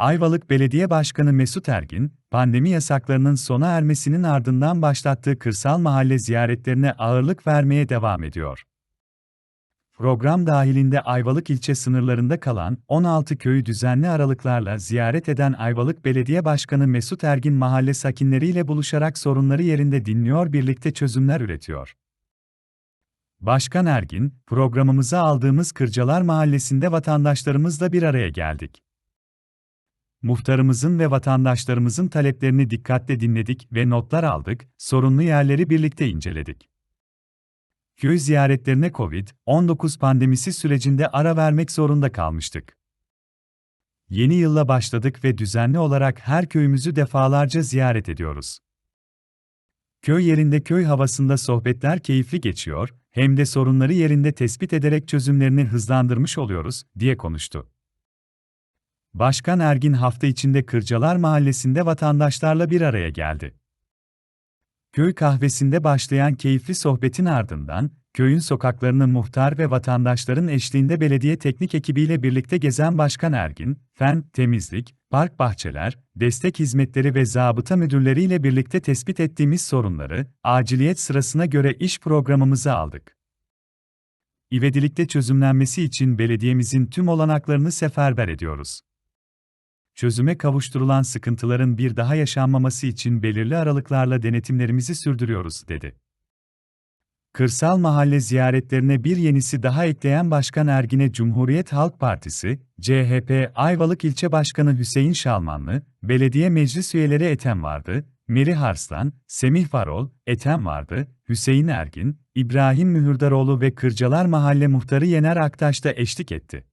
Ayvalık Belediye Başkanı Mesut Ergin, pandemi yasaklarının sona ermesinin ardından başlattığı kırsal mahalle ziyaretlerine ağırlık vermeye devam ediyor. Program dahilinde Ayvalık ilçe sınırlarında kalan 16 köyü düzenli aralıklarla ziyaret eden Ayvalık Belediye Başkanı Mesut Ergin mahalle sakinleriyle buluşarak sorunları yerinde dinliyor birlikte çözümler üretiyor. Başkan Ergin, programımıza aldığımız Kırcalar Mahallesi'nde vatandaşlarımızla bir araya geldik. Muhtarımızın ve vatandaşlarımızın taleplerini dikkatle dinledik ve notlar aldık, sorunlu yerleri birlikte inceledik. Köy ziyaretlerine COVID-19 pandemisi sürecinde ara vermek zorunda kalmıştık. Yeni yılla başladık ve düzenli olarak her köyümüzü defalarca ziyaret ediyoruz. Köy yerinde köy havasında sohbetler keyifli geçiyor, hem de sorunları yerinde tespit ederek çözümlerini hızlandırmış oluyoruz, diye konuştu. Başkan Ergin hafta içinde Kırcalar Mahallesi'nde vatandaşlarla bir araya geldi. Köy kahvesinde başlayan keyifli sohbetin ardından, köyün sokaklarını muhtar ve vatandaşların eşliğinde belediye teknik ekibiyle birlikte gezen Başkan Ergin, fen, temizlik, park bahçeler, destek hizmetleri ve zabıta müdürleriyle birlikte tespit ettiğimiz sorunları, aciliyet sırasına göre iş programımıza aldık. İvedilikte çözümlenmesi için belediyemizin tüm olanaklarını seferber ediyoruz çözüme kavuşturulan sıkıntıların bir daha yaşanmaması için belirli aralıklarla denetimlerimizi sürdürüyoruz, dedi. Kırsal mahalle ziyaretlerine bir yenisi daha ekleyen Başkan Ergin'e Cumhuriyet Halk Partisi, CHP Ayvalık İlçe Başkanı Hüseyin Şalmanlı, belediye meclis üyeleri Ethem vardı, Meri Harslan, Semih Varol, Ethem vardı, Hüseyin Ergin, İbrahim Mühürdaroğlu ve Kırcalar Mahalle Muhtarı Yener Aktaş da eşlik etti.